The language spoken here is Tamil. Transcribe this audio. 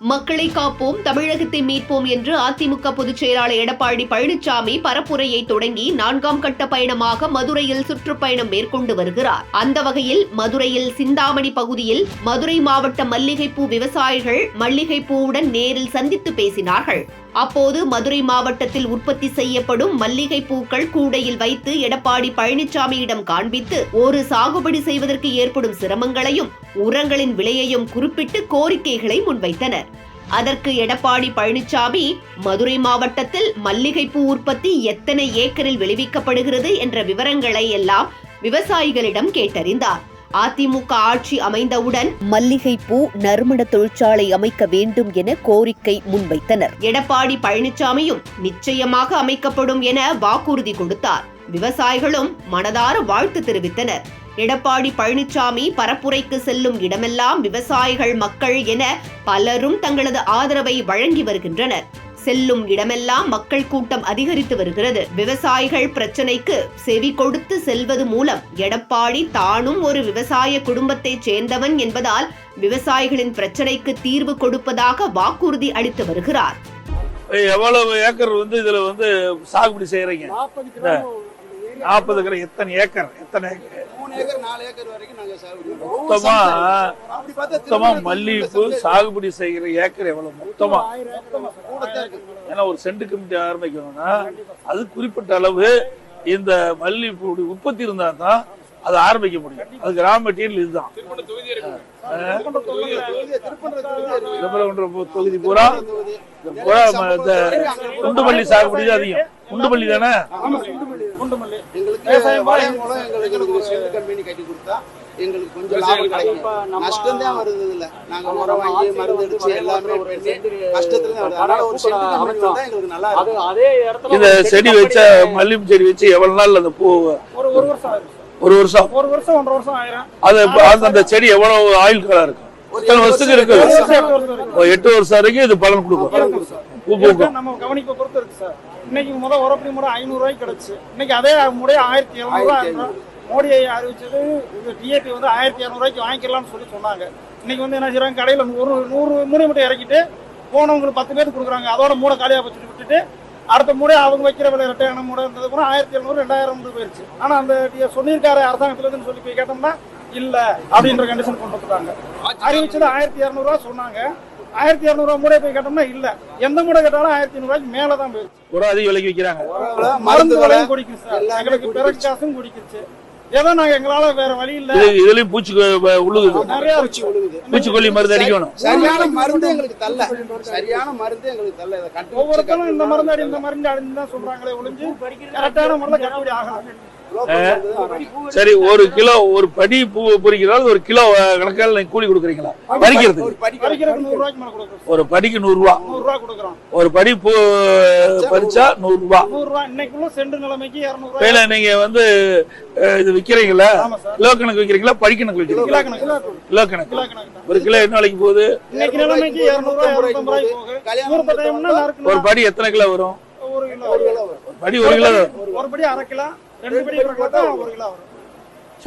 மக்களை காப்போம் தமிழகத்தை மீட்போம் என்று அதிமுக பொதுச் செயலாளர் எடப்பாடி பழனிசாமி பரப்புரையை தொடங்கி நான்காம் கட்ட பயணமாக மதுரையில் சுற்றுப்பயணம் மேற்கொண்டு வருகிறார். அந்த வகையில் மதுரையில் சிந்தாமணி பகுதியில் மதுரை மாவட்ட மல்லிகைப்பூ விவசாயிகள் மல்லிகைப்பூவுடன் நேரில் சந்தித்து பேசினார்கள். அப்போது மதுரை மாவட்டத்தில் உற்பத்தி செய்யப்படும் மல்லிகை பூக்கள் கூடையில் வைத்து எடப்பாடி பழனிசாமியிடம் காண்பித்து ஒரு சாகுபடி செய்வதற்கு ஏற்படும் சிரமங்களையும் உரங்களின் விலையையும் குறிப்பிட்டு கோரிக்கைகளை முன்வைத்தனர். அதற்கு எடப்பாடி பழனிசாமி மதுரை மாவட்டத்தில் மல்லிகைப்பூ உற்பத்தி எத்தனை ஏக்கரில் விளைவிக்கப்படுகிறது? என்ற விவரங்களை எல்லாம் விவசாயிகளிடம் கேட்டறிந்தார். அதிமுக ஆட்சி அமைந்தவுடன் மல்லிகைப்பூ நறுமண தொழிற்சாலை அமைக்க வேண்டும் என கோரிக்கை முன்வைத்தனர். எடப்பாடி பழனிசாமியும் நிச்சயமாக அமைக்கப்படும் என வாக்குறுதி கொடுத்தார். விவசாயிகளும் மனதார வாழ்த்து தெரிவித்தனர். எடப்பாடி பழனிசாமி பரப்புரைக்கு செல்லும் இடமெல்லாம் விவசாயிகள் மக்கள் என பலரும் தங்களது ஆதரவை வழங்கி வருகின்றனர். செல்லும் இடமெல்லாம் மக்கள் கூட்டம் அதிகரித்து வருகிறது. விவசாயிகள் பிரச்சனைக்கு செவி கொடுத்து செல்வது மூலம் எடப்பாடி தானும் ஒரு விவசாய குடும்பத்தைச் சேர்ந்தவன் என்பதால் விவசாயிகளின் பிரச்சனைக்கு தீர்வு கொடுப்பதாக வாக்குறுதி அளித்து வருகிறார். எவ்வளவு ஏக்கர் வந்து இதுல வந்து சாகுபடி செய்யறீங்க நாற்பது ஏக்கர் எத்தனை ஏக்கர்? எத்தனை ஏக்கர்? மொத்தமா மொத்தமா மல்லிகைப்பூ சாகுபடி செய்கிற ஏக்கர் எவ்வளவு? மொத்தமா. ஏன்னா ஒரு சென்ட் கமிட்டி ஆரம்பிக்கணும்னா அது குறிப்பிட்ட அளவு இந்த மல்லிகைப்பூ உற்பத்தி இருந்தா தான் அதை ஆரம்பிக்க முடியும். அதுக்கு ரா மெட்டீரியல் இதுதான். திருப்பன்ற தொகுதி, பூரா பூரா இந்த குண்டுமல்லி சாகுபடி தான் அதிகம். குண்டுமல்லி தானே? ஆமா, குண்டுமல்லி. எங்களுக்கு விவசாயம் வளைய மூலம் எங்களுக்கு ஒரு சென்ட் கம்பெனி கட்டி கொடுத்தா எங்களுக்கு கொஞ்சம் லாபம் கிடைக்கும். நஷ்டம் தான் வருது இதுல நாங்க உரம் வாங்கி மருந்து அடிச்சு எல்லாமே கஷ்டத்துல தான் வருது அதனால ஒரு வந்தா எங்களுக்கு நல்லா அது இருக்கும். அதே இடத்துல இந்த செடி வச்ச மல்லிகை செடி வச்சு எவ்வளவு நாள் அந்த பூ ஒரு ஒரு வருஷம் ஆயிரும். ஒரு வருஷம்? ஒரு வருஷம் ஒன்றரை வருஷம் ஆயிரும். அது அந்த- செடி எவ்வளவு ஆயுள் காலம் இருக்கும் எத்தனை வருஷத்துக்கு இருக்கு? எட்டு வருஷம். இருக்கு. ஒரு எட்டு வருஷம் வரைக்கும் இது பலன் கொடுக்கும். நம்ம கவனிப்பை பொறுத்து இருக்கு சார்? இன்னைக்கு முதல் உரப்படி முறை ஐநூறு ரூபாய்க்கு கிடைச்சு. இன்னைக்கு அதே முறை ஆயிரத்தி எழுநூறு. ரூபாய் மோடி அறிவிச்சது இது டிஏபி வந்து ஆயிரத்தி இரநூறுவாய்க்கு வாங்கிக்கலாம்னு சொல்லி சொன்னாங்க. இன்னைக்கு வந்து என்ன செய்றாங்க கடையில் நூறு நூறு மூணை மட்டும் இறக்கிட்டு போனவங்களுக்கு பத்து பேருக்கு கொடுக்குறாங்க. அதோட மூடை காலியாக வச்சுட்டு விட்டுட்டு அடுத்த மூடை அவங்க வைக்கிற விலை ரெட்டையான மூடை இருந்தது கூட ஆயிரத்தி எழுநூறு ரெண்டாயிரம் போயிருச்சு. ஆனா அந்த சொல்லியிருக்காரு அரசாங்கத்துல இருந்து சொல்லி போய் கேட்டோம்னா இல்ல அப்படின்ற கண்டிஷன் கொண்டு வந்துட்டாங்க அறிவிச்சது ஆயிரத்தி இரநூறுவா சொன்னாங்க. ஆயிரத்தி இரநூறுவா மூடை போய் கேட்டோம்னா இல்ல. எந்த மூடை கேட்டாலும் ஆயிரத்தி ஐநூறுவாய்க்கு மேல தான் போயிருச்சு ஒரு அதிக விலைக்கு விற்கிறாங்க மருந்து மருந்து விலை விலையும் குடிக்கும் சார். எங்களுக்கு குடிக்குது. பிறகு காசும் குடிக்குச்சு. ஏதோ நாங்க எங்களால வேற வழி இல்ல. இது இதுலயும் பூச்சி உள்ளுகுது நிறைய பூச்சி விழுகுது பூச்சிக்கொல்லி மருந்து அடிக்கணும். சரியான மருந்து எங்களுக்கு தள்ள சரியான மருந்து எங்களுக்கு தள்ள இதை கண்டுபிடிச்சு ஒவ்வொருத்தரும் இந்த மருந்து அடி இந்த மருந்து அடின்னு தான் சொல்றாங்களே ஒளிஞ்சு கரெக்டான முறையில் கட்டுப்படி ஆகலாம் சரி ஒரு கிலோ ஒரு படி பூ பொறிக்கிறால் ஒரு கிலோ கணக்கால் நீங்க கூலி கொடுக்குறீங்களா? பறிக்கிறது. ஒரு படிக்கு நூறு ரூபா. நூறு ரூபாய் கொடுக்குறோம். ஒரு படி பூ பறிச்சா நூறு ரூபா. நூறு ரூபாய் இன்னைக்குள்ள செண்டு நிலைமைக்கு இருநூறு ரூபாய். வேலை நீங்க வந்து இது விக்கிறீங்களா? கிலோ கணக்கு விக்கிறீங்களா? படி கணக்கு கிலோ விக்கிறீங்களா? கணக்கு. கிலோ கணக்கு. கிலோ கணக்கு. தான். ஒரு கிலோ என்ன விலைக்கு போகுது? ஒரு படி எத்தனை கிலோ வரும்? ஒரு கிலோ. ஒரு கிலோ வரும். படி ஒரு கிலோ. ஒரு படி அரை கிலோ. ரெண்டு படி ஒரு கிலோ